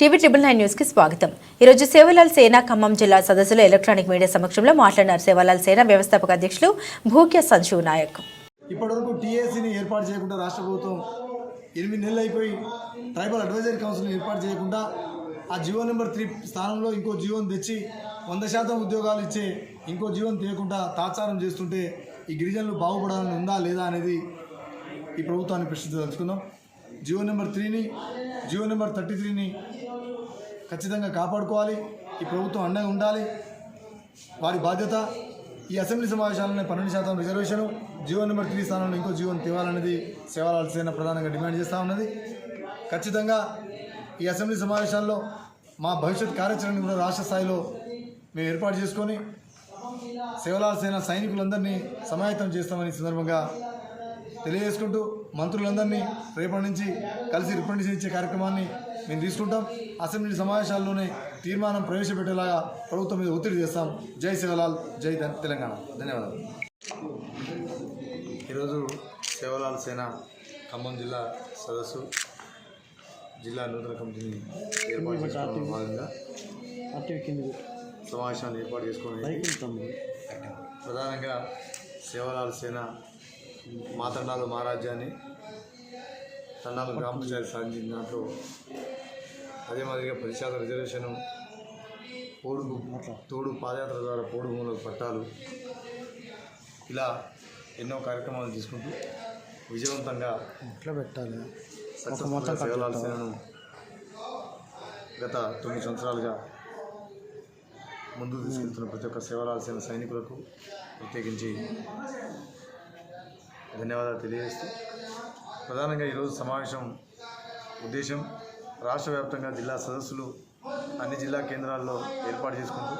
TV triple nine న్యూస్కి స్వాగతం. ఈరోజు సేవలాల్ సేన ఖమ్మం జిల్లా సదస్సులో ఎలక్ట్రానిక్ మీడియా సమక్షంలో మాట్లాడినారు సేవలాల్ సేన వ్యవస్థాపక అధ్యక్షులు భూక్య సంజీవ్ నాయక్. ఇప్పటివరకు టీఏసీని ఏర్పాటు చేయకుండా రాష్ట్ర ప్రభుత్వం ఎనిమిది నెలలు అయిపోయి ట్రైబల్ అడ్వైజరీ కౌన్సిల్ని ఏర్పాటు చేయకుండా ఆ జీవో నెంబర్ త్రీ స్థానంలో ఇంకో జీవోని తెచ్చి వంద శాతం ఉద్యోగాలు ఇచ్చే ఇంకో జీవోని తీయకుండా తాత్సారం చేస్తుంటే ఈ గిరిజనులు బాగుపడాలని ఉందా లేదా అనేది ఈ ప్రభుత్వాన్ని ప్రశ్నించదలుచుకుందాం. జియో నెంబర్ త్రీని జియో నెంబర్ థర్టీ త్రీని ఖచ్చితంగా కాపాడుకోవాలి. ఈ ప్రభుత్వం అండగా ఉండాలి. వారి బాధ్యత ఈ అసెంబ్లీ సమావేశాలను పన్నెండు శాతం రిజర్వేషన్ జీవో నెంబర్ త్రీ స్థానంలో ఇంకో జీవోని తేవాలనేది సేవలాల ప్రధానంగా డిమాండ్ చేస్తూ ఉన్నది. ఖచ్చితంగా ఈ అసెంబ్లీ సమావేశాల్లో మా భవిష్యత్ కార్యాచరణను కూడా రాష్ట్ర స్థాయిలో మేము ఏర్పాటు చేసుకొని సేవలాల సేన సైనికులందరినీ సమాయత్తం చేస్తామని సందర్భంగా తెలియజేసుకుంటూ మంత్రులందరినీ రేపటి నుంచి కలిసి రిప్రజెంటేషన్ ఇచ్చే కార్యక్రమాన్ని మేము తీసుకుంటాం. అసెంబ్లీ సమావేశాల్లోనే తీర్మానం ప్రవేశపెట్టేలాగా ప్రభుత్వం మీద ఒత్తిడి చేస్తాం. జై శివలాల్ జై తెలంగాణ. ధన్యవాదాలు. ఈరోజు శివలాల్ సేన ఖమ్మం జిల్లా సదస్సు జిల్లా నూతన కమిటీని ఏర్పాటు చేసుకోవడంలో భాగంగా సమావేశాన్ని ఏర్పాటు చేసుకోవడం ప్రధానంగా సేవలాల్ సేన మా తండాలు మా రాజ్యాన్ని తండాలు గ్రామ పంచాయతీ సాధించిన దాంట్లో అదే మాదిరిగా పది శాతం రిజర్వేషన్ పోడు తోడు పాదయాత్ర ద్వారా పోడు భూములకు పట్టాలు ఇలా ఎన్నో కార్యక్రమాలు తీసుకుంటూ విజయవంతంగా ఎట్లా పెట్టాలి? సక్సెస్ఫుల్గా సేవలాల్ సేనను గత తొమ్మిది సంవత్సరాలుగా ముందుకు తీసుకెళ్తున్న ప్రతి ఒక్క సేవలాల్ సేన సైనికులకు ప్రత్యేకించి ధన్యవాదాలు తెలియజేస్తూ ప్రధానంగా ఈరోజు సమావేశం ఉద్దేశం రాష్ట్ర వ్యాప్తంగా జిల్లా సదస్సులు అన్ని జిల్లా కేంద్రాల్లో ఏర్పాటు చేసుకుంటూ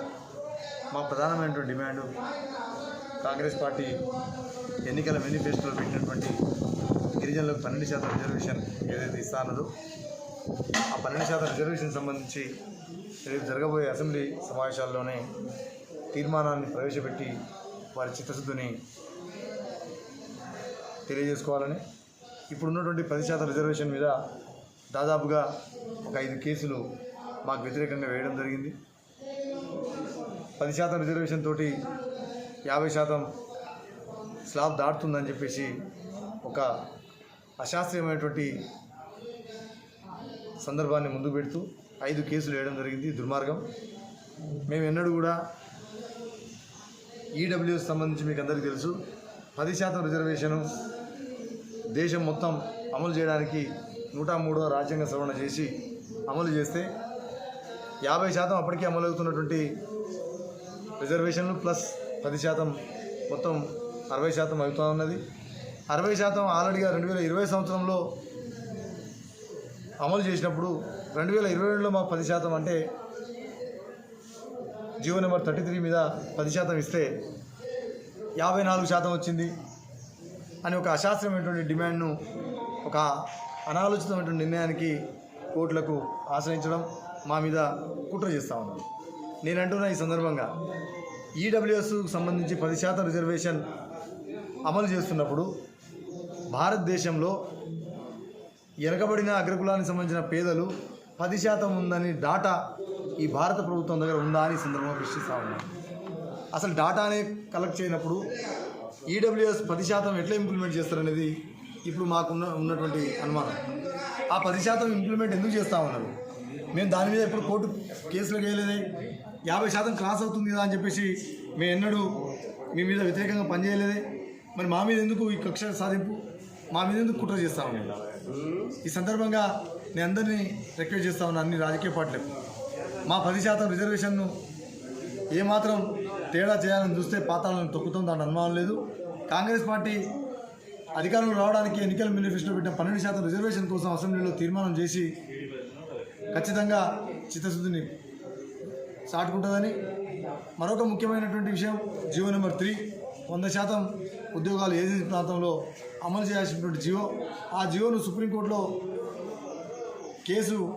మా ప్రధానమైనటువంటి డిమాండు కాంగ్రెస్ పార్టీ ఎన్నికల మేనిఫెస్టోలో పెట్టినటువంటి గిరిజనులకు పన్నెండు శాతం రిజర్వేషన్ ఏదైతే ఇస్తానదో ఆ పన్నెండు శాతం రిజర్వేషన్ సంబంధించి రేపు జరగబోయే అసెంబ్లీ సమావేశాల్లోనే తీర్మానాన్ని ప్రవేశపెట్టి వారి చిత్తశుద్ధిని తెలియజేసుకోవాలని ఇప్పుడున్నటువంటి పది శాతం రిజర్వేషన్ మీద దాదాపుగా ఒక ఐదు కేసులు మాకు వ్యతిరేకంగా వేయడం జరిగింది. పది శాతం రిజర్వేషన్ తోటి యాభై శాతం స్లాబ్ దాటుతుందని చెప్పేసి ఒక అశాస్త్రీయమైనటువంటి సందర్భాన్ని ముందు పెడుతూ ఐదు కేసులు వేయడం జరిగింది దుర్మార్గం. మేము ఎన్నడూ కూడా ఈడబ్ల్యూఎస్ సంబంధించి మీకు అందరికీ తెలుసు పది శాతం రిజర్వేషను దేశం మొత్తం అమలు చేయడానికి నూట మూడో రాజ్యాంగ సవరణ చేసి అమలు చేస్తే యాభై శాతం అప్పటికే అమలు అవుతున్నటువంటి రిజర్వేషన్లు ప్లస్ పది శాతం మొత్తం అరవై శాతం అవుతూ ఉన్నది అరవై శాతం ఆల్రెడీగా రెండు వేల ఇరవై సంవత్సరంలో అమలు చేసినప్పుడు రెండు వేల ఇరవై రెండులో మాకు పది శాతం అంటే జియో నెంబర్ థర్టీ త్రీ మీద పది శాతం ఇస్తే యాభై నాలుగు శాతం వచ్చింది అని ఒక అశాస్త్రమైనటువంటి డిమాండ్ను ఒక అనాలోచితమైనటువంటి నిర్ణయానికి కోర్టులకు ఆశ్రయించడం మా మీద కుట్ర చేస్తూ ఉన్నారు నేను అంటున్న ఈ సందర్భంగా ఈడబ్ల్యూఎస్కు సంబంధించి పది శాతం రిజర్వేషన్ అమలు చేస్తున్నప్పుడు భారతదేశంలో వెనకబడిన అగ్రకులానికి సంబంధించిన పేదలు పది శాతం ఉందని డాటా ఈ భారత ప్రభుత్వం దగ్గర ఉందా అని సందర్భంగా ప్రశ్నిస్తూ ఉన్నాను అసలు డాటానే కలెక్ట్ చేయనప్పుడు ఈడబ్ల్యూఎస్ పది శాతం ఎట్లా ఇంప్లిమెంట్ చేస్తారనేది ఇప్పుడు మాకున్న ఉన్నటువంటి అనుమానం. ఆ పది శాతం ఇంప్లిమెంట్ ఎందుకు చేస్తా ఉన్నారు? మేము దాని మీద ఎప్పుడు కోర్టు కేసులు వేయలేదే? యాభై శాతం క్రాస్ అవుతుంది కదా అని చెప్పేసి మేము ఎన్నడూ మీ మీద వ్యతిరేకంగా పనిచేయలేదే? మరి మా మీద ఎందుకు ఈ కక్ష సాధింపు? మా మీద ఎందుకు కుట్ర చేస్తా ఉన్నాను ఈ సందర్భంగా నేను అందరినీ రిక్వెస్ట్ చేస్తా ఉన్నాను అన్ని రాజకీయ పార్టీలకు. మా పది శాతం రిజర్వేషన్ను ఏమాత్రం తేడా చేయాలని చూస్తే పాతాలను తొక్కుతాం దాని అనుమానం లేదు. కాంగ్రెస్ పార్టీ అధికారంలో రావడానికి ఎన్నికల మేనిఫెస్టో పెట్టిన పన్నెండు శాతం రిజర్వేషన్ కోసం అసెంబ్లీలో తీర్మానం చేసి ఖచ్చితంగా చిత్తశుద్ధిని చాటుకుంటుందని మరొక ముఖ్యమైనటువంటి విషయం జియో నెంబర్ త్రీ. వంద శాతం ఉద్యోగాలు ఏజెన్సీ ప్రాంతంలో అమలు చేయాల్సినటువంటి జియో. ఆ జియోను సుప్రీంకోర్టులో కేసు